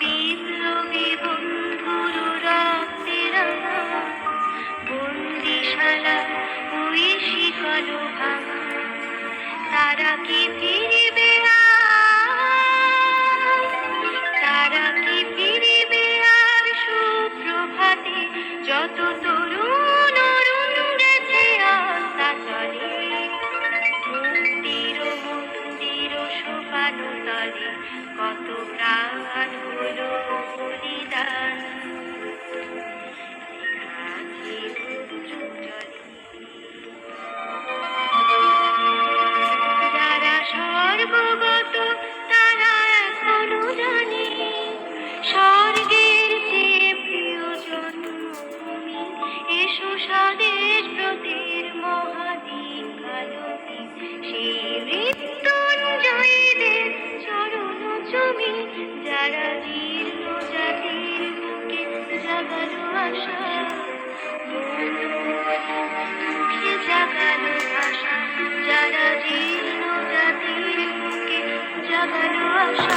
বিপ্লবী বন্ধুর তারা ফিরিবে আর? তারা কি ফিরিবে আর সুপ্রভাতে যত তরুণ কত প্রাণ যারা জীর্ণ জাতির বুকে জাগালো আশা মুখে জাগালো আশা যারা জীর্ণ জাতির বুকে জাগালো আশা